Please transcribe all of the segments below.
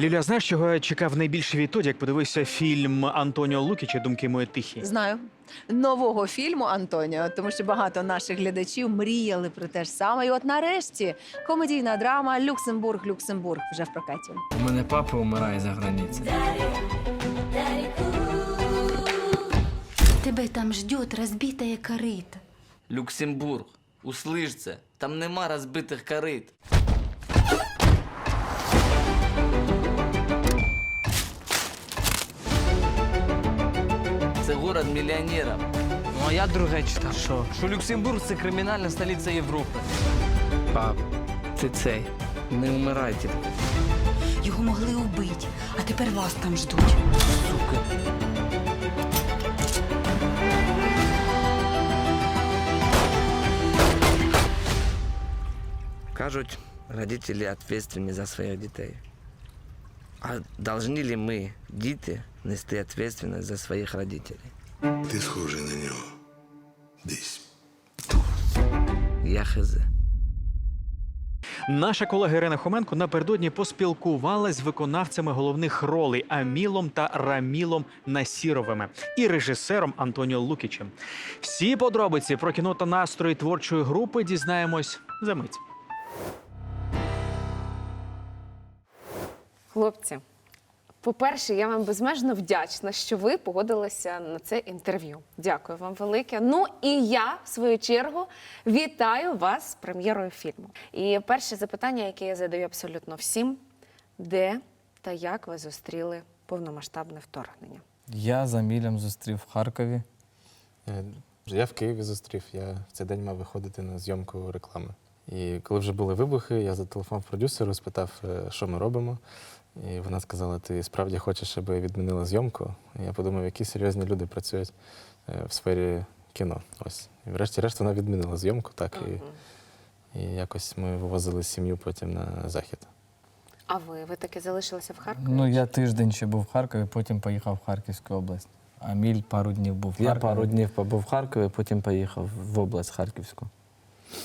Ліля, знаєш, чого я чекав найбільше відтоді, як подивився фільм Антоніо Лукіча Думки мої тихі. Знаю нового фільму Антоніо, тому що багато наших глядачів мріяли про те ж саме. І от нарешті комедійна драма Люксембург, Люксембург вже в прокаті. У мене папа умирає за границею. Тебя там ждет разбитая корыта. Люксембург, услиш це, там нема розбитих корит. Це город мільйонерів. Ну а я друге читав, що? Що Люксембург це кримінальна столиця Європи. Пап, ти цей, не вмирайте. Його могли убити, а тепер вас там ждуть. Сука. Кажуть, родителі відповідальні за своїх дітей. А повинні ли ми, діти, нести відповідальність за своїх родителей? Ти схожий на нього. Десь. Я хз. Наша колега Ірина Хоменко напередодні поспілкувалась з виконавцями головних ролей Амілом та Рамілом Насіровими і режисером Антоніо Лукічем. Всі подробиці про кіно та настрої творчої групи дізнаємось за мить. Хлопці, по-перше, я вам безмежно вдячна, що ви погодилися на це інтерв'ю. Дякую вам велике. Ну і я, в свою чергу, вітаю вас з прем'єрою фільму. І перше запитання, яке я задаю абсолютно всім: де та як ви зустріли повномасштабне вторгнення? Я з Амілем зустрів в Харкові. Е, Я в Києві зустрів, я в цей день мав виходити на зйомку реклами. І коли вже були вибухи, я зателефонував продюсеру, спитав, е, що ми робимо. І вона сказала: ти справді хочеш, щоб я відмінила зйомку? І я подумав, які серйозні люди працюють е, в сфері кіно. Ось. І врешті-решт вона відмінила зйомку, так, і, і якось ми вивозили сім'ю потім на захід. А ви? Ви таки залишилися в Харкові? Ну, я тиждень ще був в Харкові, потім поїхав в Харківську область. Аміль пару днів був в Харкові. Я пару днів побув в Харкові, потім поїхав в область Харківську.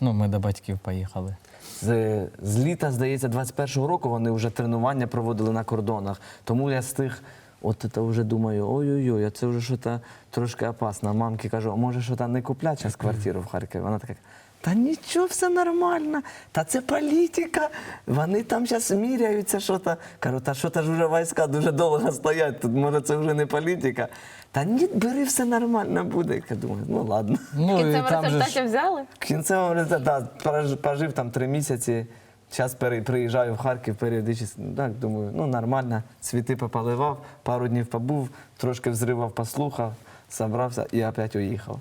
Ну, ми до батьків поїхали. З, з літа, здається, 21-го року вони вже тренування проводили на кордонах. Тому я з тих, от це вже думаю, ой-ой-ой, а це вже щось трошки опасно. Мамки кажу, може там не куплять зараз квартиру в Харкові? Вона така. Та нічого, все нормально. Та це політика. Вони там зараз міряються, що то. Кажу, та що то ж вже війська дуже довго стоять. Тут може це вже не політика. Та ні, бери, все нормально буде. Я думаю, ну ладно. Ну, кінцевому там же ж- взяли? В кінцевому результаті да, прож- пожив там три місяці. Зараз приїжджаю в Харків періодично. Так, думаю, ну нормально, цвіти попаливав, пару днів побув, трошки взривав, послухав, забрався і опять уїхав.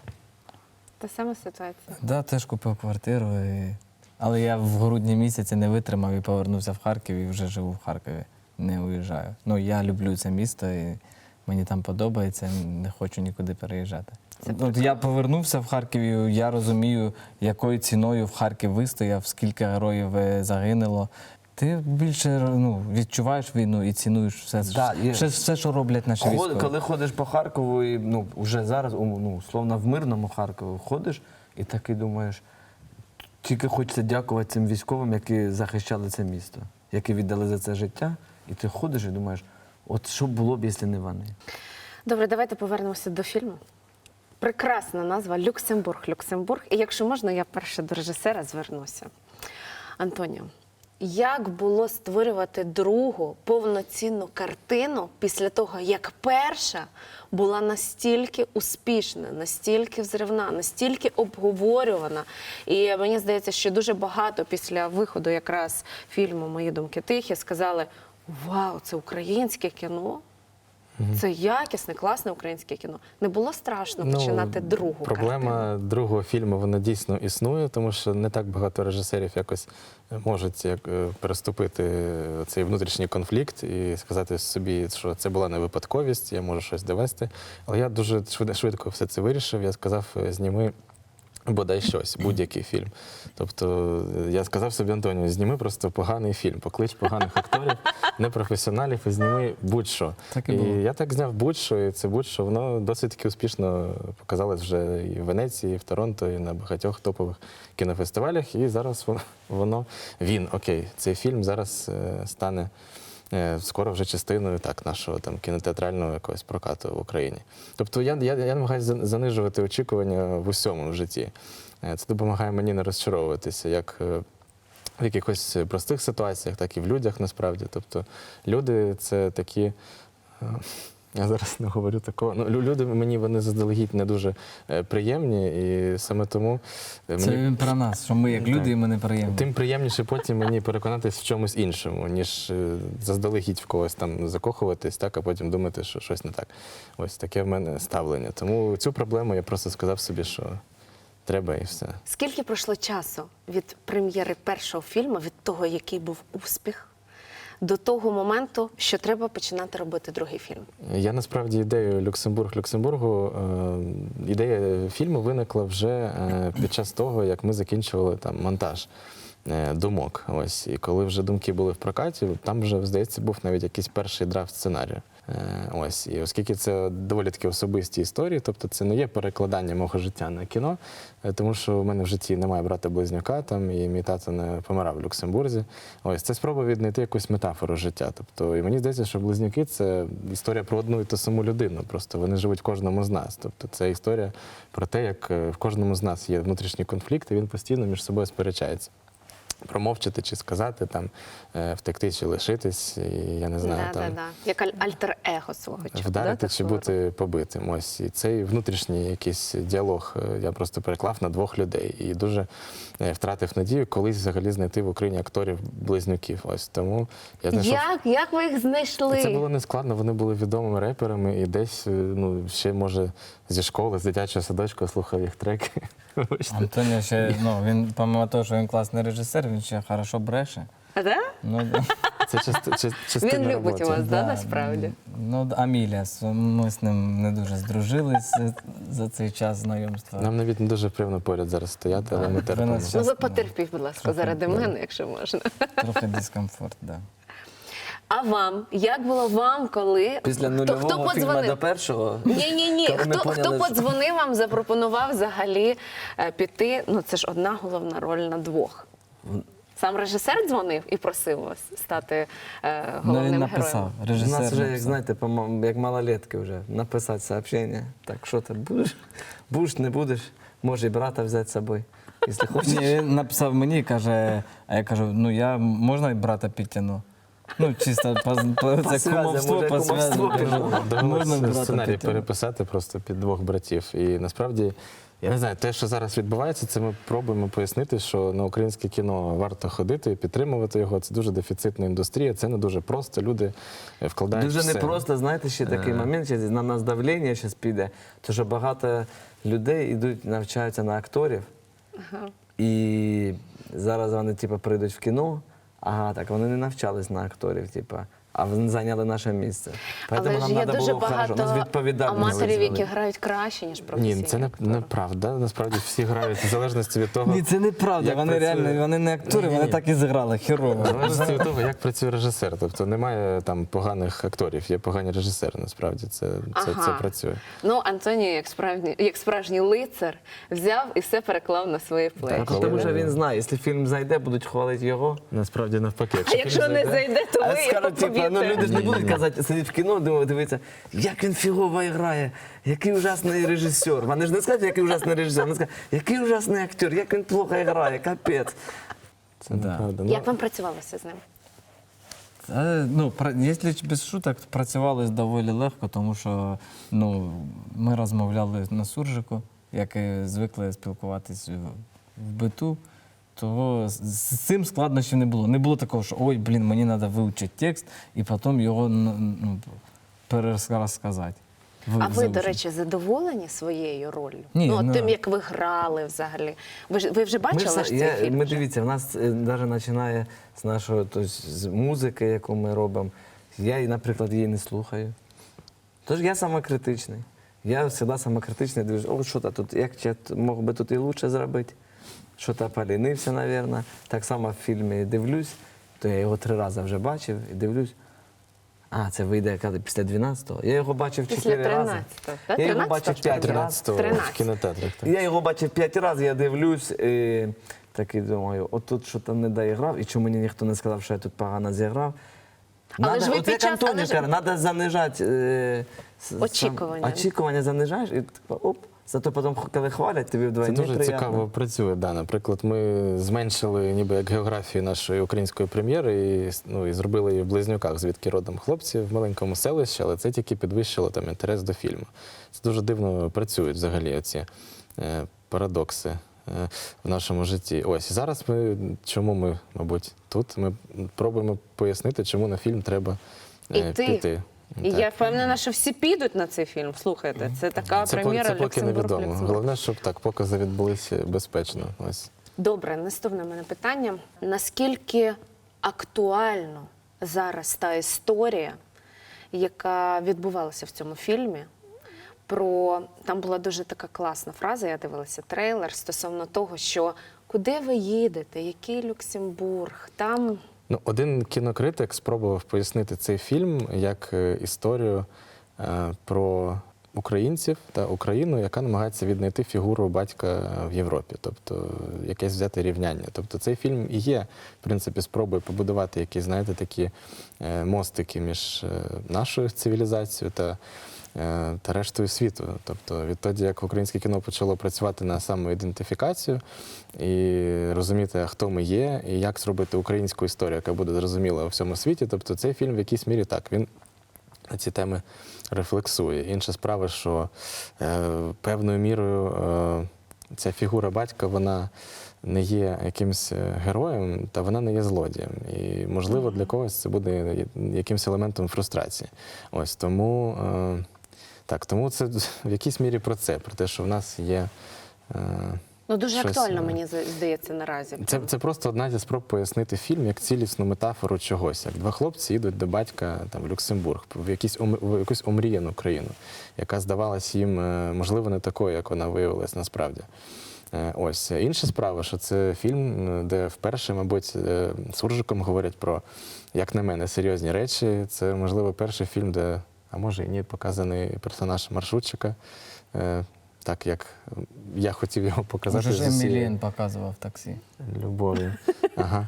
Та сама ситуація. Да, теж купив квартиру. І... Але я в грудні місяці не витримав і повернувся в Харків і вже живу в Харкові. Не уїжджаю. Ну, я люблю це місто і мені там подобається, не хочу нікуди переїжджати. От я повернувся в Харків, і я розумію, якою ціною в Харків вистояв, скільки героїв е, загинуло. Ти більше ну, відчуваєш війну і цінуєш все, Да, і- все, все, що роблять наші Ход- військові. коли ходиш по Харкову, і ну, вже зараз, ну, словно в мирному Харкові, ходиш і таки думаєш, тільки хочеться дякувати цим військовим, які захищали це місто, які віддали за це життя. І ти ходиш і думаєш, от що було б, якщо не вони. Добре, давайте повернемося до фільму. Прекрасна назва Люксембург. Люксембург. І якщо можна, я перше до режисера звернуся. Антоніо, як було створювати другу повноцінну картину після того, як перша була настільки успішна, настільки взривна, настільки обговорювана? І мені здається, що дуже багато після виходу якраз фільму Мої думки тихі сказали: Вау, це українське кіно. Це якісне, класне українське кіно. Не було страшно починати другу Проблема картину? другого фільму вона дійсно існує, тому що не так багато режисерів якось можуть як, е, переступити цей внутрішній конфлікт і сказати собі, що це була не випадковість, я можу щось довести. Але я дуже швидко все це вирішив. Я сказав, е, зніми. Бодай щось, будь-який фільм. Тобто е, я сказав собі Антоніо, зніми просто поганий фільм, поклич поганих акторів, непрофесіоналів і зніми будь-що. Так і і було. я так зняв будь-що, і це будь-що воно досить таки успішно показалось вже і в Венеції, і в Торонто, і на багатьох топових кінофестивалях. І зараз воно, воно він, окей, цей фільм зараз е, стане скоро вже частиною так, нашого там кінотеатрального якогось прокату в Україні. Тобто я, я, я намагаюся занижувати очікування в усьому в житті. Е, Це допомагає мені не розчаровуватися, як е, в якихось простих ситуаціях, так і в людях насправді. Тобто люди це такі. Я зараз не говорю такого. Ну, лю- люди мені вони заздалегідь не дуже е, приємні, і саме тому е, Це він про нас, що ми як люди, і ми не приємні. Тим приємніше потім мені переконатись в чомусь іншому, ніж е, заздалегідь в когось там закохуватись, так, а потім думати, що щось не так. Ось таке в мене ставлення. Тому цю проблему я просто сказав собі, що треба і все. Скільки пройшло часу від прем'єри першого фільму, від того, який був успіх, до того моменту, що треба починати робити другий фільм? Я насправді ідею Люксембург Люксембургу. Е, ідея фільму виникла вже е, під час того, як ми закінчували там монтаж е, думок. Ось і коли вже думки були в прокаті, там вже здається був навіть якийсь перший драфт сценарію. Е, Ось і оскільки це доволі такі особисті історії, тобто це не є перекладання мого життя на кіно, е, тому що в мене в житті немає брата близнюка, там і мій тато не помирав в Люксембурзі. Ось це спроба віднайти якусь метафору життя. Тобто, і мені здається, що близнюки це історія про одну і ту саму людину. Просто вони живуть в кожному з нас. Тобто, це історія про те, як е, в кожному з нас є внутрішній конфлікт, і він постійно між собою сперечається. Промовчати чи сказати, там, е, втекти чи лишитись, і я не знаю. да, там, да, да. Як аль- альтер-его свого часу. Вдарити да, чи такого бути побитим. Ось і цей внутрішній якийсь діалог е, я просто переклав на двох людей і дуже е, втратив надію колись взагалі знайти в Україні акторів близнюків. Ось тому я знайшов. Як? Як ви їх знайшли? Це було нескладно. Вони були відомими реперами, і десь ну ще може зі школи, з дитячого садочку слухав їх треки. Антоніо ще, ну, він, помимо того, що він класний режисер, він ще хорошо бреше. А, да? Ну, да. Це части- ча- частина Він любить роботи. вас, да, Да, насправді. Ну, Амілія, ми з ним не дуже здружились е, за цей час знайомства. Нам навіть не дуже приємно поряд зараз стояти, але ми терпимо. Ну, ви потерпіть, будь ласка, трохи, заради да. мене, якщо можна. Трохи дискомфорт, так. Да. А вам? Як було вам, коли Після хто, нульового хто фільму подзвонив? до першого. Ні, ні, ні. Хто, поняли, хто що- подзвонив вам, запропонував взагалі е, піти? Ну це ж одна головна роль на двох. Сам режисер дзвонив і просив вас стати е, Ну, головним він героєм. написав, У режисер нас вже, як написав. знаєте, по-моєму, як малолетки вже, написати сообщення. Так, що ти будеш? Будеш, не будеш? Може і брата взяти з собою, якщо хочеш. Ні, він написав мені і каже, а я кажу, ну я можна і брата підтягну. Ну, чисто по, по, це связям, кумовство, може, по кумовство зв'язку. Можна Довелося брата сценарій переписати просто під двох братів. І насправді, я не знаю, те, що зараз відбувається, це ми пробуємо пояснити, що на українське кіно варто ходити і підтримувати його. Це дуже дефіцитна індустрія, це не дуже просто. Люди е, вкладають Дуже все. непросто, знаєте, ще такий Е. момент, що на нас давлення зараз піде, тому що багато людей йдуть, навчаються на акторів. І зараз вони типу, прийдуть в кіно, ага, так вони не навчались на акторів, типу, а вони зайняли наше місце. Але Поэтому ж нам є треба дуже було хорошо, нас багато відповідальність аматорів, які грають краще, ніж професійні. Ні, це не, актори. неправда. Насправді всі грають в залежності від того. Ні, це неправда. як Вони працює- реально вони не актори, Ні-ні-ні. вони так і зіграли, херово. В залежності від того, як працює режисер. Тобто немає там поганих акторів, є погані режисери. Насправді це, це, це Ага. працює. Ну, Антоній, як справжній, як справжній лицар, взяв і все переклав на свої плечі. Так, Тому що він знає, якщо фільм зайде, будуть хвалити його. Насправді навпаки. А якщо не зайде, то А ви його скажуть, типу, ну люди ж не будуть казати, сидіть в кіно, думають, дивитися, як він фігово грає, який ужасний режисер. Вони ж не скажуть, який ужасний режисер, вони скажуть, який ужасний актер, як він плохо грає, капець. Це Да. неправда. Ну, Як вам працювалося з ним? Е, Ну, пра- якщо без шуток, то працювали доволі легко, тому що ну, ми розмовляли на суржику, як і звикли спілкуватись в, в биту. Того з, цим складнощів не було. Не було такого, що ой, блін, мені треба вивчити текст і потім його ну, перерозказати. Ви- А ви, до речі, задоволені своєю роллю? Ні, ну, от ну, тим, як ви грали взагалі. Ви, ж- ви вже бачили ж, ж цей я, фільм? ми вже? дивіться, в нас навіть починає з нашого тобто, з музики, яку ми робимо. Я, наприклад, її не слухаю. Тож я самокритичний. Я завжди самокритичний, дивлюсь, о, що то тут, як я мог би тут і краще зробити. Що то полінився, мабуть. Так само в фільмі дивлюсь, то я його три рази вже бачив і дивлюсь. А, це вийде коли, після 12-го. Я його бачив Після чотири рази. 13-го, так? Я його 13-го бачив п'ять разів. 13-го в 13. кінотеатрах. так. Я його бачив п'ять разів, я дивлюсь і такий думаю, отут що там не доіграв, і чому мені ніхто не сказав, що я тут погано зіграв. Але Надо- ж ви от під як час- Антоніо але ж- каже, треба занижати е, с- сам- Очікування. очікування занижаєш і типу, оп. Зато потім, коли хвалять, тобі Це дуже приємно. цікаво працює. Да. Наприклад, ми зменшили ніби як географію нашої української прем'єри і, ну, і зробили її в близнюках, звідки родом хлопці в маленькому селищі, але це тільки підвищило там інтерес до фільму. Це дуже дивно працюють взагалі ці е, парадокси. е, В нашому житті. Ось і зараз ми чому ми, мабуть, тут ми пробуємо пояснити, чому на фільм треба е, Іти. піти. І Так. я впевнена, що всі підуть на цей фільм. Слухайте, це така Це, прем'єра це поки невідомо. Люксембург. Головне, щоб так покази відбулися безпечно. Ось. Добре, наступне мене питання. Наскільки актуально зараз та історія, яка відбувалася в цьому фільмі? Про там була дуже така класна фраза. Я дивилася трейлер стосовно того, що куди ви їдете, який Люксембург, там Ну, один кінокритик спробував пояснити цей фільм як е, історію е, про українців та Україну, яка намагається віднайти фігуру батька в Європі, тобто якесь взяти рівняння. Тобто цей фільм і є, в принципі, спробою побудувати якісь, знаєте, такі е, мостики між е, нашою цивілізацією та. Е, Та рештою світу. Тобто, відтоді, як українське кіно почало працювати на самоідентифікацію і розуміти, хто ми є, і як зробити українську історію, яка буде зрозуміла у всьому світі. Тобто, цей фільм в якійсь мірі так він на ці теми рефлексує. Інша справа, що е, певною мірою е, ця фігура батька, вона не є якимсь е, героєм, та вона не є злодієм. І, можливо, для когось це буде якимось елементом фрустрації. Ось тому, е, так, тому це в якійсь мірі про це, про те, що в нас є. Е, ну дуже Щось, актуально, е, мені здається, наразі. це, це просто одна зі спроб пояснити фільм як цілісну метафору чогось. Як два хлопці йдуть до батька там, в Люксембург, в, якісь, в якусь омріяну країну, яка здавалась їм, е, можливо, не такою, як вона виявилась насправді. Е, Ось інша справа, що це фільм, де вперше, мабуть, Суржиком говорять про, як на мене, серйозні речі. Це, можливо, перший фільм, де, а може і ні, показаний персонаж маршрутчика. е, Так як я хотів його показати. Уже з Емілієн показував в таксі. Любові. Ага.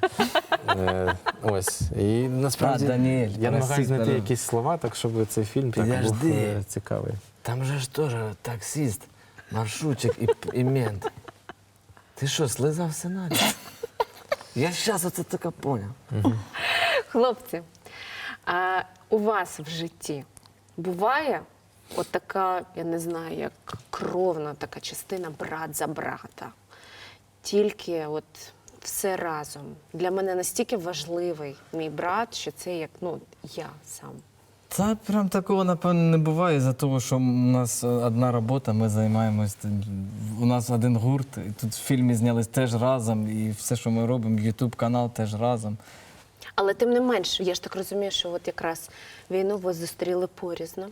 Е, ось. І насправді А, Даніель, я намагаюся знайти якісь слова, так щоб цей фільм так був Підожди. е, цікавий. Там же ж теж таксист, маршрутчик і, і мент. Ти що, слизав сценарій? Я зараз оце таке поняв. Хлопці, а у вас в житті буває от така, я не знаю, як кровна така частина брат за брата. Тільки от все разом. Для мене настільки важливий мій брат, що це як ну, я сам. Та прям такого, напевно, не буває, за того, що у нас е, одна робота, ми займаємось. У нас один гурт, і тут в фільмі знялись теж разом, і все, що ми робимо, Ютуб канал теж разом. Але тим не менш, я ж так розумію, що от якраз війну ви зустріли порізно.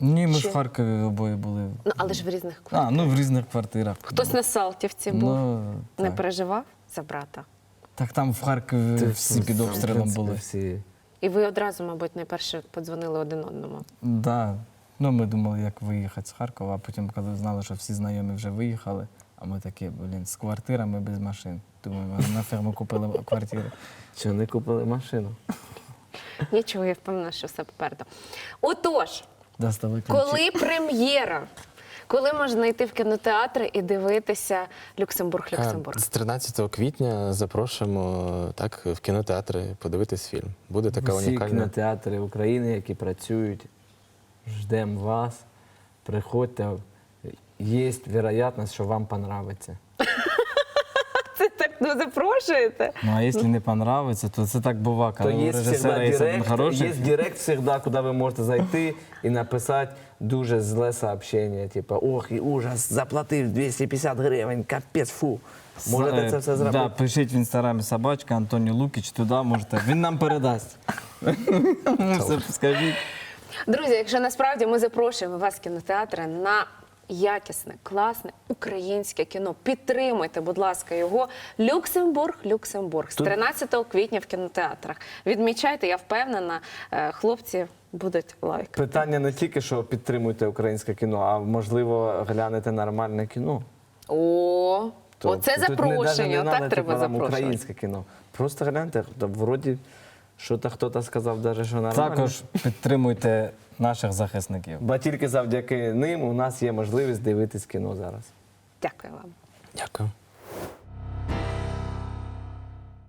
Ні, ми ж в Харкові обоє були. Ну, але ж в різних А, ну в різних квартирах. Хтось на Салтівці був, Ну, не так. переживав за брата. Так там в Харкові всі під обстрілом були. Всі. І ви одразу, мабуть, найперше подзвонили один одному. Да. Ну, ми думали, як виїхати з Харкова, а потім, коли знали, що всі знайомі вже виїхали, а ми такі, блін, з квартирами без машин. Думаємо, на ферму купили квартири. Що не купили машину? Нічого, я впевнена, що все попереду. Отож, ключі. коли прем'єра? Коли можна йти в кінотеатри і дивитися Люксембург, Люксембург? Е, З 13 квітня запрошуємо так, в кінотеатри подивитись фільм. Буде така Всі унікальна. кінотеатри України, які працюють, ждемо вас. Приходьте. Є вероятність, що вам. Це так ну запрошуєте. Ну, а якщо не понравиться, то це так бува, То коли у є режисера всегда є один директ, хороший. є директ всегда, куди ви можете зайти і написати дуже зле сообщення, типу, ох, і ужас, заплатив 250 гривень, капець, фу. Можете Е, це все Да, зробити? пишіть в інстаграмі собачка Антоні Лукіч, туди можете. Він нам передасть. Все скажіть. Друзі, якщо насправді ми запрошуємо вас в кінотеатри на якісне, класне українське кіно. Підтримуйте, будь ласка, його Люксембург, Люксембург з 13 квітня в кінотеатрах. Відмічайте, я впевнена, е, хлопці будуть лайк. Питання не тільки, що підтримуйте українське кіно, а можливо глянете нормальне кіно. О, То оце тут не- запрошення. не Отак надо, треба запрошувати. українське кіно. Просто гляньте, то вроді Що-то хто-то сказав, даже, що нормально. Також підтримуйте наших захисників. Бо тільки завдяки ним у нас є можливість дивитись кіно зараз. Дякую вам. Дякую.